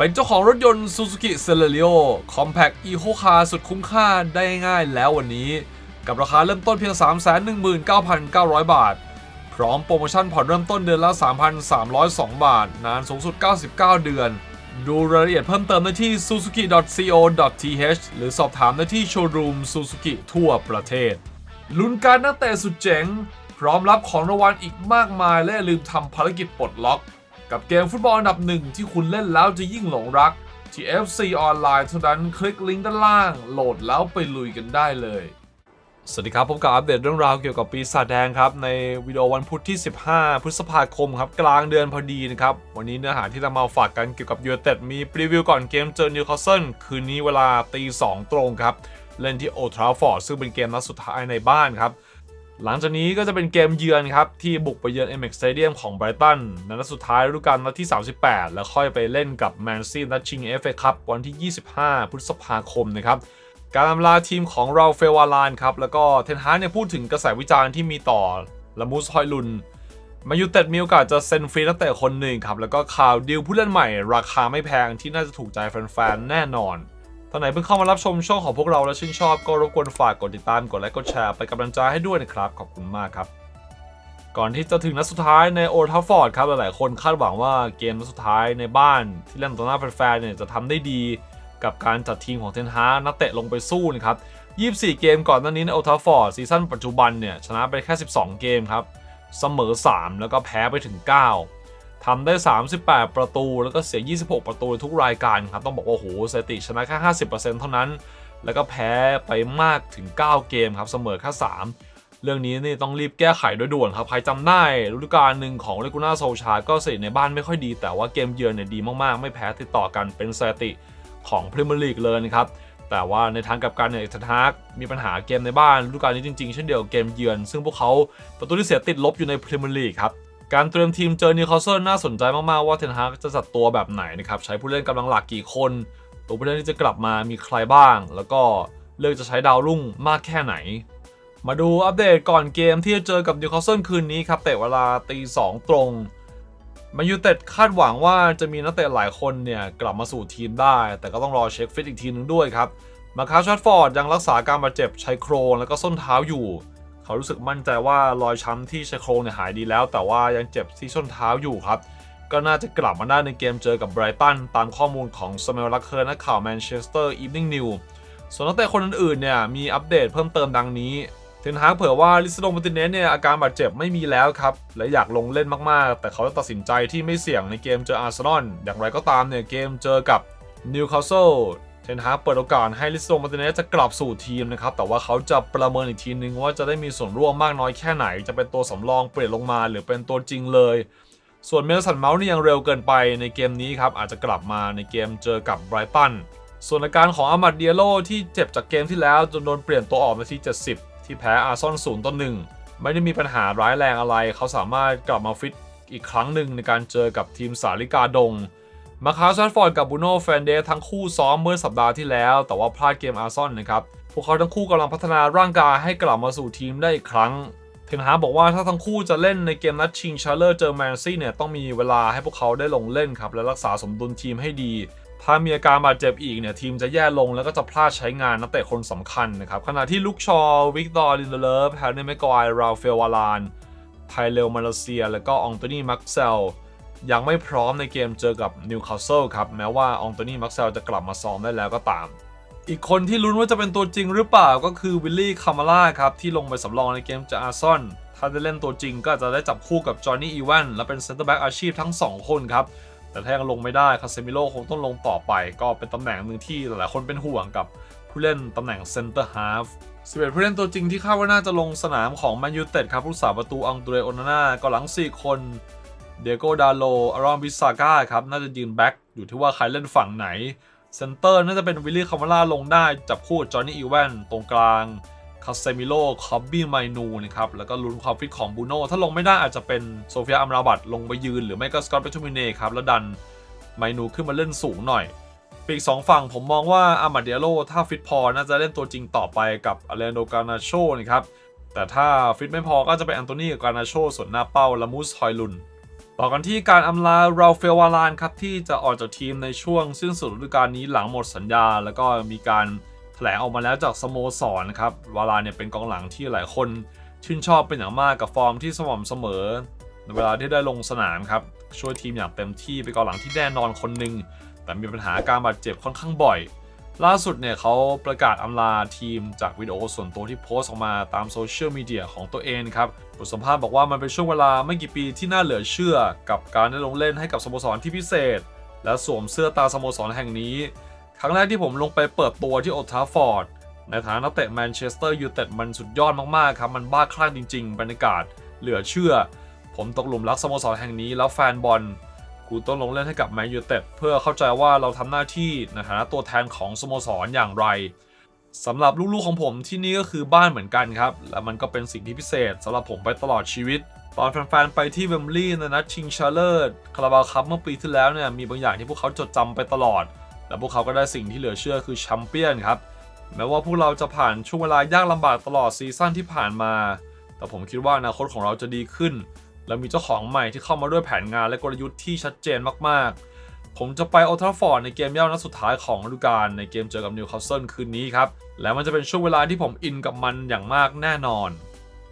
เป็นเจ้าของรถยนต์ Suzuki Celerio Compact Eco Car สุดคุ้มค่าได้ง่ายแล้ววันนี้ กับราคาเริ่มต้นเพียง 319,900 บาท พร้อมโปรโมชั่นผ่อนเริ่มต้นเดือนละ 3,302 บาท นานสูงสุด 99 เดือน ดูรายละเอียดเพิ่มเติมได้ที่ suzuki.co.th หรือสอบถามได้ที่โชว์รูม Suzuki ทั่วประเทศ ลุ้นการนักเตะสุดเจ๋ง พร้อมรับของรางวัลอีกมากมายและลืมทำภารกิจปลดล็อก กับเกมฟุตบอลอันดับหนึ่งที่คุณเล่นแล้วจะยิ่งหลงรัก ที่ FC ออนไลน์เท่านั้นคลิกลิงก์ด้านล่าง โหลดแล้วไปลุยกันได้เลย สวัสดีครับพบกับอัปเดตเรื่องราวเกี่ยวกับปีศาจแดงครับ ในวิดีโอวันพุธที่ 15 พฤษภาคมครับ กลางเดือนพอดีนะครับ วันนี้เนื้อหาที่จะมาฝากกันเกี่ยวกับยูเต็ดมีพรีวิวก่อนเกมเจอนิวคาสเซิลคืนนี้เวลาตี2ตรงครับเล่นที่โอทราฟอร์ดซึ่งเป็นเกมนัดสุดท้ายในบ้านครับ หลังจากนี้ก็จะเป็นเกมเยือนครับ ที่บุกไปเยือน MX Stadium ของไบรตันนัดสุดท้ายฤดูกาลนัดที่ 38 แล้วค่อยไปเล่นกับแมนซีนัดชิง FA คัพวันที่ 25 พฤษภาคมนะครับการอำลาทีมของเราเฟวาลานครับ แล้วก็เทนฮาร์เนี่ยพูดถึงกระแสวิจารณ์ที่มีต่อละมูสฮอยลุนมายูเต็ดมีโอกาสจะเซ็นฟรีนักเตะคนหนึ่งครับ แล้วก็ข่าวดีลผู้เล่นใหม่ ราคาไม่แพงที่น่าจะถูกใจแฟนๆแน่นอน ท่านไหนเพิ่งเข้ามารับชมช่องของพวกเราและชื่นชอบก็รบกวนฝากกดติดตามกดไลค์กดแชร์ไปกำลังใจให้ด้วยนะครับ ขอบคุณมากครับ ก่อนที่จะถึงนัดสุดท้ายในโอทัฟฟอร์ดครับหลายๆคนคาดหวังว่าเกมนัดสุดท้ายในบ้านที่เล่นต่อหน้าแฟนๆเนี่ยจะทำได้ดีกับการจัดทีมของเทนฮากนักเตะลงไปสู้นะครับ 24 เกมก่อนหน้านี้ในโอทัฟฟอร์ดซีซั่นปัจจุบันเนี่ยชนะไปแค่ 12 เกมครับเสมอ 3 แล้วก็แพ้ไปถึง 9 ทำได้ 38 ประตู แล้วก็เสีย 26 ประตูทุกรายการครับ ต้องบอกว่าโหสถิติชนะแค่ 50%เท่านั้น แล้วก็แพ้ไปมากถึง 9 เกมครับ เสมอแค่ 3 เรื่องนี้นี่ต้องรีบแก้ไขโดยด่วนครับ ใครจำได้ฤดูกาลหนึ่งของเลกูน่าโซชา ก็สถิติในบ้านไม่ค่อยดี แต่ว่าเกมเยือนเนี่ยดีมากๆ ไม่แพ้ติดต่อกันเป็นสถิติของพรีเมียร์ลีกเลยนะครับ แต่ว่าในทางกับกันเนี่ยทนฮากมีปัญหาเกมในบ้านฤดูกาลนี้จริงๆ เช่นเดียวกับเกมเยือน ซึ่งพวกเขาประตูที่เสียติดลบอยู่ในพรีเมียร์ลีกครับ การเตรียมทีมเจอนิวคาสเซิลน่าสนใจมาก ๆ ว่าเทนฮากจะจัดตัวแบบไหนนะครับใช้ผู้เล่นกำลังหลักกี่คน ตัวผู้เล่นที่จะกลับมามีใครบ้าง แล้วก็เลือกจะใช้ดาวรุ่งมากแค่ไหน มาดูอัปเดตก่อนเกมที่จะเจอกับนิวคาสเซิลคืนนี้ครับเตะเวลาตีสองตรงมายูเต็ดคาดหวังว่าจะมีนักเตะหลายคนเนี่ยกลับมาสู่ทีมได้ แต่ก็ต้องรอเช็คฟิตอีกทีนึงด้วยครับมาคาชัดฟอร์ดยังรักษาการบาดเจ็บชายโครงแล้วก็ส้นเท้าอยู่ เขารู้สึกมั่นใจว่ารอยช้ำที่ชายโครงเนี่ยหายดีแล้ว แต่ว่ายังเจ็บที่ส้นเท้าอยู่ครับ ก็น่าจะกลับมาได้ในเกมเจอกับไบรตันตามข้อมูลของสมิลลักเคอร์นักข่าวแมนเชสเตอร์อีฟนิ่งนิวส่วนนักเตะคนอื่นๆเนี่ยมีอัปเดตเพิ่มเติมดังนี้เทนฮากเผยว่าลิสโดมาติเนสเนี่ยอาการบาดเจ็บไม่มีแล้วครับ และอยากลงเล่นมากๆ แต่เขาตัดสินใจที่ไม่เสี่ยงในเกมเจออาร์เซนอลอย่างไรก็ตามเนี่ยเกมเจอกับนิวคาสเซิล ทนฮาเปิดโอกาสให้ลิสโดมาติเนสจะกลับสู่ทีมนะครับ แต่ว่าเขาจะประเมินอีกทีนึงว่าจะได้มีส่วนร่วมมากน้อยแค่ไหน จะเป็นตัวสำรองเปลี่ยนลงมาหรือเป็นตัวจริงเลย ส่วนเมลสันเมาส์นี่ยังเร็วเกินไปในเกมนี้ครับ อาจจะกลับมาในเกมเจอกับไบรตัน ส่วนอาการของอามัดเดียโลที่เจ็บจากเกมที่แล้วจนโดนเปลี่ยนตัวออกนาที70 ที่แพ้อาร์ซอนศูนย์ต่อหนึ่งไม่ได้มีปัญหาร้ายแรงอะไร เขาสามารถกลับมาฟิตอีกครั้งหนึ่งในการเจอกับทีมสาลิกาดง มาคาซันฟอร์ดกับบูโน่แฟนเดสทั้งคู่ซ้อมเมื่อสัปดาห์ที่แล้ว แต่ว่าพลาดเกมอาร์ซอนนะครับ พวกเขาทั้งคู่กำลังพัฒนาร่างกายให้กลับมาสู่ทีมได้อีกครั้งเทนฮาบอกว่าถ้าทั้งคู่จะเล่นในเกมนัดชิงชาเลอร์เจอแมนซี่เนี่ยต้องมีเวลาให้พวกเขาได้ลงเล่นครับ และรักษาสมดุลทีมให้ดี ถ้ามีอาการบาดเจ็บอีกเนี่ยทีมจะแย่ลงแล้วก็จะพลาดใช้งานนักเตะคนสำคัญนะครับขณะที่ลุกชอวิกตอร์ลินเดเลฟแฮร์รี่แมกควายราเฟลวาลานไทเลลมาเลเซีย และก็องโตนีมักเซล ยังไม่พร้อมในเกมเจอกับนิวคาสเซิลครับ แม้ว่าองโตนีมักเซลจะกลับมาซ้อมได้แล้วก็ตาม อีกคนที่ลุ้นว่าจะเป็นตัวจริงหรือเปล่าก็คือวิลลี่คามาล่าครับ ที่ลงไปสำรองในเกมเจออาร์ซอนถ้าได้เล่นตัวจริงก็จะได้จับคู่กับจอห์นนี่อีแวนและเป็นเซนเตอร์แบ็กอาชีพทั้ง 2 คนครับ แต่ถ้ายังลงไม่ได้คาเซมิโลคงต้องลงต่อไป ก็เป็นตำแหน่งหนึ่งที่หลายคนเป็นห่วงกับผู้เล่นตำแหน่งเซนเตอร์ฮาฟ11ผู้เล่นตัวจริงที่คาดว่าน่าจะลงสนามของแมนยูเต็ดครับผู้สาประตูอังเดรโอนาน่าก็หลัง 4 คน เดโกดาโลอารอนบิซาก้าครับ น่าจะยืนแบ็กอยู่ที่ว่าใครเล่นฝั่งไหนเซนเตอร์น่าจะเป็นวิลลี่คาร์มาล่าลงได้ จับคู่จอห์นนี่อีแวนตรงกลางคาเซมิโลคอบบี้ไมนูนะครับ แล้วก็ลุ้นความฟิตของบูโน่ถ้าลงไม่ได้อาจจะเป็นโซเฟียอัมราบัตลงไปยืน หรือไม่ก็สกอตเปทูมิเน่ครับ แล้วดันไมนูขึ้นมาเล่นสูงหน่อยปีกสองฝั่งผมมองว่าอามาเดียโลถ้าฟิตพอน่าจะเล่นตัวจริงต่อไปกับอเลนโดกานาโชนะครับแต่ถ้าฟิตไม่พอก็จะเป็นอันโตนีกับกานาโชส่วนหน้าเป้าลามูสฮอยลุน ต่อกันที่การอำลาราเฟลวาลานครับที่จะออกจากทีมในช่วงสิ้นสุดฤดูกาลนี้หลังหมดสัญญา แล้วก็มีการแถลงออกมาแล้วจากสโมสรนะครับวาลานเนี่ยเป็นกองหลังที่หลายคนชื่นชอบเป็นอย่างมากกับฟอร์มที่สม่ำเสมอในเวลาที่ได้ลงสนามครับช่วยทีมอย่างเต็มที่เป็นกองหลังที่แน่นอนคนหนึ่งแต่มีปัญหาการบาดเจ็บค่อนข้างบ่อย ล่าสุดเนี่ยเขาประกาศอำลาทีมจากวิดีโอส่วนตัวที่โพสต์ออกมาตามโซเชียลมีเดียของตัวเองครับบทสัมภาษณ์บอกว่ามันเป็นช่วงเวลาไม่กี่ปีที่น่าเหลือเชื่อ กับการได้ลงเล่นให้กับสโมสรที่พิเศษ และสวมเสื้อตาสโมสรแห่งนี้ ครั้งแรกที่ผมลงไปเปิดตัวที่โอทาฟอร์ดในฐานะนักเตะแมนเชสเตอร์ยูไนเต็ดมันสุดยอดมากๆครับมันบ้าคลั่งจริง ๆ บรรยากาศเหลือเชื่อ ผมตกหลุมรักสโมสรแห่งนี้แล้วแฟนบอล กูต้องลงเล่นให้กับแมนยูเต็ดเพื่อเข้าใจว่าเราทำหน้าที่ในฐานะตัวแทนของสโมสรอย่างไรสำหรับลูกๆของผมที่นี่ก็คือบ้านเหมือนกันครับ และมันก็เป็นสิ่งที่พิเศษสำหรับผมไปตลอดชีวิต ตอนแฟนๆไปที่เวมบลีย์ในนัดชิงชาเลอร์คาราบาคัพเมื่อปีที่แล้วเนี่ยมีบางอย่างที่พวกเขาจดจำไปตลอด และพวกเขาก็ได้สิ่งที่เหลือเชื่อคือแชมเปี้ยนครับแม้ว่าพวกเราจะผ่านช่วงเวลายากลำบากตลอดซีซั่นที่ผ่านมา แต่ผมคิดว่าอนาคตของเราจะดีขึ้น และมีเจ้าของใหม่ที่เข้ามาด้วยแผนงานและกลยุทธ์ที่ชัดเจนมากๆ ผมจะไปโอลแทราฟอร์ดในเกมเย่านัดสุดท้ายของฤดูกาลในเกมเจอกับนิวคาสเซิลคืนนี้ครับ และมันจะเป็นช่วงเวลาที่ผมอินกับมันอย่างมากแน่นอน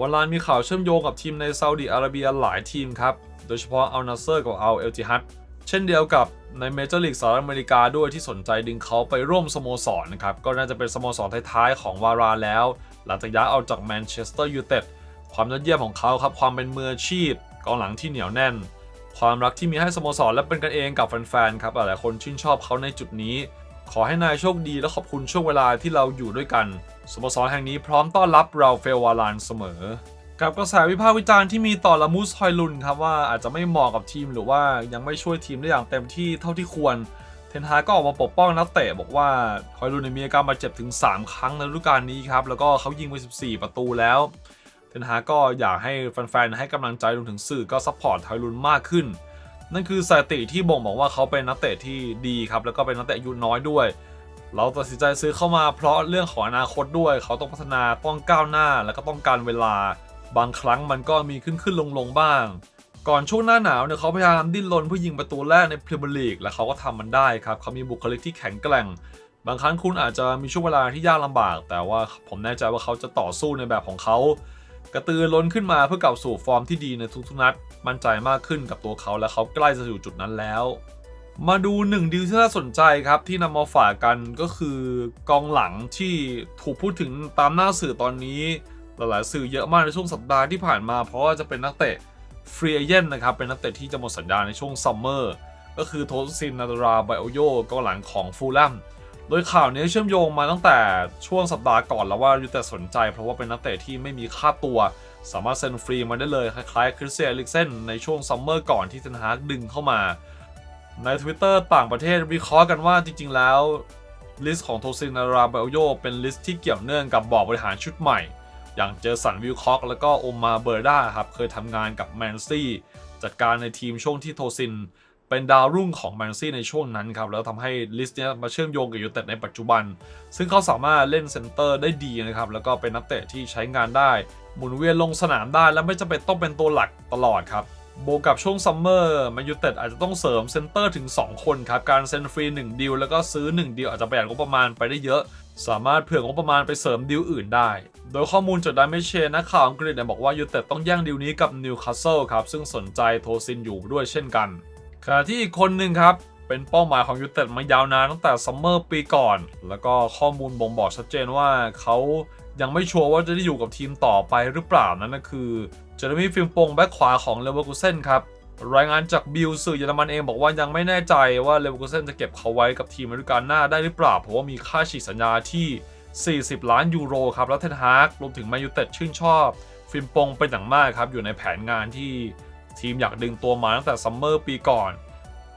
วันลานมีข่าวเชื่อมโยงกับทีมในซาอุดิอาระเบียหลายทีมครับ โดยเฉพาะอัลนาเซอร์กับอัลเอลจิฮัดเช่นเดียวกับในเมเจอร์ลีกสหรัฐอเมริกาด้วยที่สนใจดึงเขาไปร่วมสโมสรนะครับก็น่าจะเป็นสโมสรท้ายๆของวาราแล้ว หลังจากย้ายออกจากแมนเชสเตอร์ยูไนเต็ด ความยอดเยี่ยมของเขาครับความเป็นมืออาชีพกองหลังที่เหนียวแน่น ความรักที่มีให้สโมสรและเป็นกันเองกับแฟนๆครับหลายๆคนชื่นชอบเขาในจุดนี้ ขอให้นายโชคดีและขอบคุณช่วงเวลาที่เราอยู่ด้วยกันสโมสรแห่งนี้พร้อมต้อนรับเราเฟลวาลานเสมอ กับกระแสวิพากษ์วิจารณ์ที่มีต่อละมุสฮอยลุนครับว่าอาจจะไม่เหมาะกับทีมหรือว่ายังไม่ช่วยทีมได้อย่างเต็มที่เท่าที่ควรเทนฮากก็ออกมาปกป้องนักเตะบอกว่าฮอยลุนเนมีอาการบาดเจ็บถึง 3 ครั้งในฤดูกาลนี้ครับแล้วก็เขายิงไป 14 ประตูแล้ว เทนฮาก็อยากให้แฟนๆให้กำลังใจรวมถึงสื่อก็ซัพพอร์ตฮอยลุนมากขึ้น นั่นคือสถิติที่บ่งบอกว่าเขาเป็นนักเตะที่ดีครับ แล้วก็เป็นนักเตะอายุน้อยด้วย เราตัดสินใจซื้อเข้ามาเพราะเรื่องของอนาคตด้วย เขาต้องพัฒนาต้องก้าวหน้าแล้วก็ต้องการเวลา บางครั้งมันก็มีขึ้นขึ้นลงลงบ้าง ก่อนช่วงหน้าหนาวเนี่ยเขาพยายามดิ้นรนเพื่อยิงประตูแรกในพรีเมียร์ลีกและเขาก็ทำมันได้ครับเขามีบุคลิกที่แข็งแกร่งบางครั้งคุณอาจจะมีช่วงเวลาที่ยากลำบาก แต่ว่าผมแน่ใจว่าเขาจะต่อสู้ในแบบของเขา กระตือร้นขึ้นมาเพื่อกลับสู่ฟอร์มที่ดีในทุกๆนัด มั่นใจมากขึ้นกับตัวเขาและเขาใกล้จะอยู่จุดนั้นแล้ว มาดูหนึ่งดีลที่น่าสนใจครับที่นำมาฝากกันก็คือกองหลังที่ถูกพูดถึงตามหน้าสื่อตอนนี้ หลายๆสื่อเยอะมากในช่วงสัปดาห์ที่ผ่านมา เพราะว่าจะเป็นนักเตะฟรีเอเจนนะครับเป็นนักเตะที่จะหมดสัญญาในช่วงซัมเมอร์ก็คือโทซินนาตราไบโอโยกองหลังของฟูลแลม โดยข่าวนี้เชื่อมโยงมาตั้งแต่ช่วงสัปดาห์ก่อนแล้วว่ายูเต็ดสนใจ เพราะว่าเป็นนักเตะที่ไม่มีค่าตัว สามารถเซ็นฟรีมาได้เลยคล้ายๆคริสเตียนลิกเซนในช่วงซัมเมอร์ก่อนที่เทนฮากดึงเข้ามา ใน Twitter ต่างประเทศวิเคราะห์กันว่าจริง ๆ แล้วลิสต์ของโทซินนาราเบลโยเป็นลิสต์ที่เกี่ยวเนื่องกับบอร์ดบริหารชุดใหม่ อย่างเจอสันวิลคอกแล้วก็โอมาเบอร์ด้าครับเคยทำงานกับแมนซี่จัดการในทีมช่วงที่โทซิน เป็นดาวรุ่งของแมนซี่ในช่วงนั้นครับ แล้วทำให้ลิสต์เนี้ยมาเชื่อมโยงกับยูเต็ดในปัจจุบัน ซึ่งเขาสามารถเล่นเซนเตอร์ได้ดีนะครับ แล้วก็เป็นนักเตะที่ใช้งานได้ หมุนเวียนลงสนามได้ และไม่จำเป็นต้องเป็นตัวหลักตลอดครับโบวกกับช่วงซัมเมอร์แมนยูเต็ดอาจจะต้องเสริมเซนเตอร์ถึง 2 คนครับ การเซ็นฟรี 1ดีลแล้วก็ซื้อ 1ดีลอาจจะประหยัดงบประมาณไปได้เยอะ สามารถเผื่องบประมาณไปเสริมดีลอื่นได้ โดยข้อมูลจากดัมเมเชนนักข่าวอังกฤษบอกว่ายูเต็ดต้องแย่งดีลนี้กับนิวคาสเซิลครับ ซึ่งสนใจโทซินอยู่ด้วยเช่นกัน ขณะที่อีกคนหนึ่งครับ เป็นเป้าหมายของยูเต็ดมายาวนานตั้งแต่ซัมเมอร์ปีก่อน แล้วก็ข้อมูลบ่งบอกชัดเจนว่าเขายังไม่ชัวร์ว่าจะได้อยู่กับทีมต่อไปหรือเปล่านั่นก็คือเจอร์มี่ฟิลปงแบ็คขวาของเลเวอร์คูเซนครับรายงานจากบิลสื่อเยอรมันเองบอกว่ายังไม่แน่ใจว่าเลเวอร์คูเซนจะเก็บเขาไว้กับทีมฤดูกาลหน้าได้หรือเปล่า เพราะว่ามีค่าฉีกสัญญาที่ 40 ล้านยูโรครับแล้วเทนฮากรวมถึงแมนยูเต็ดชื่นชอบ ฟิล์มปงเป็นอย่างมากครับอยู่ในแผนงานที่ ทีมอยากดึงตัวมาตั้งแต่ซัมเมอร์ปีก่อน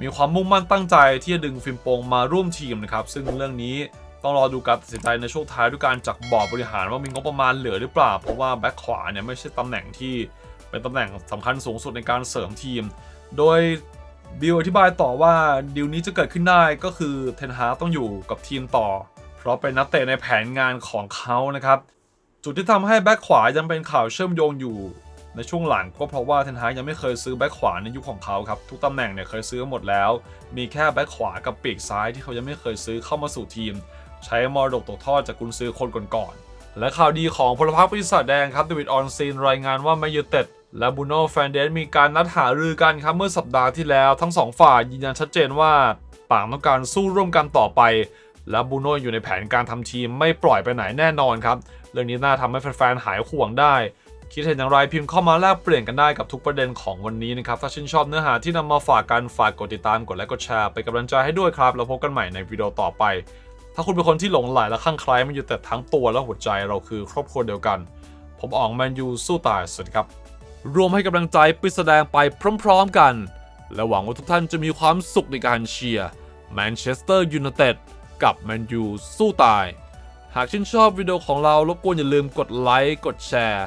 มีความมุ่งมั่นตั้งใจที่จะดึงฟิล์มปงมาร่วมทีมนะครับ ซึ่งเรื่องนี้ต้องรอดูการตัดสินใจในช่วงท้ายด้วยการจากบอร์ดบริหารว่ามีงบประมาณเหลือหรือเปล่า เพราะว่าแบ็คขวาเนี่ยไม่ใช่ตำแหน่งที่เป็นตำแหน่งสำคัญสูงสุดในการเสริมทีม โดยบิลอธิบายต่อว่าดีลนี้จะเกิดขึ้นได้ก็คือเทนฮาต้องอยู่กับทีมต่อ เพราะเป็นนักเตะในแผนงานของเขานะครับ จุดที่ทำให้แบ็คขวายังเป็นข่าวเชื่อมโยงอยู่ ในช่วงหลังก็เพราะว่าเทนฮากยังไม่เคยซื้อแบ็คขวาในยุคของเขาครับ ทุกตำแหน่งเนี่ยเคยซื้อหมดแล้ว มีแค่แบ็คขวากับปีกซ้ายที่เขายังไม่เคยซื้อเข้ามาสู่ทีม ใช้มรดกตกทอดจากกุนซื้อคนก่อนๆและข่าวดีของพลพรรคปีศาจแดงครับเดวิดออนซีนรายงานว่าแมยูเต็ดและบูโน่แฟนเดนมีการนัดหารือกันครับเมื่อสัปดาห์ที่แล้ว ทั้งสองฝ่ายยืนยันชัดเจนว่าต่างต้องการสู้ร่วมกันต่อไป และบูโน่อยู่ในแผนการทำทีมไม่ปล่อยไปไหนแน่นอนครับ เรื่องนี้น่าทำให้แฟนๆหายห่วงได้ คิดเห็นอย่างไรพิมพ์เข้ามาแลกเปลี่ยนกันได้กับทุกประเด็นของวันนี้นะครับ ถ้าชื่นชอบเนื้อหาที่นำมาฝากกันฝากกดติดตามกดไลค์กดแชร์เป็นกำลังใจให้ด้วยครับ แล้วพบกันใหม่ในวิดีโอต่อไป ถ้าคุณเป็นคนที่หลงใหลและข้างใคล้มันอยู่แต่ทั้งตัวและหัวใจเราคือครอบครัวเดียวกัน ผมอ๋องแมนยูสู้ตายสวัสดีครับรวมให้กำลังใจปิดแสดงไปพร้อมๆกัน และหวังว่าทุกท่านจะมีความสุขในการเชียร์แมนเชสเตอร์ยูไนเต็ดกับแมนยูสู้ตาย หากชื่นชอบวิดีโอของเรารบกวนอย่าลืมกดไลค์กดแชร์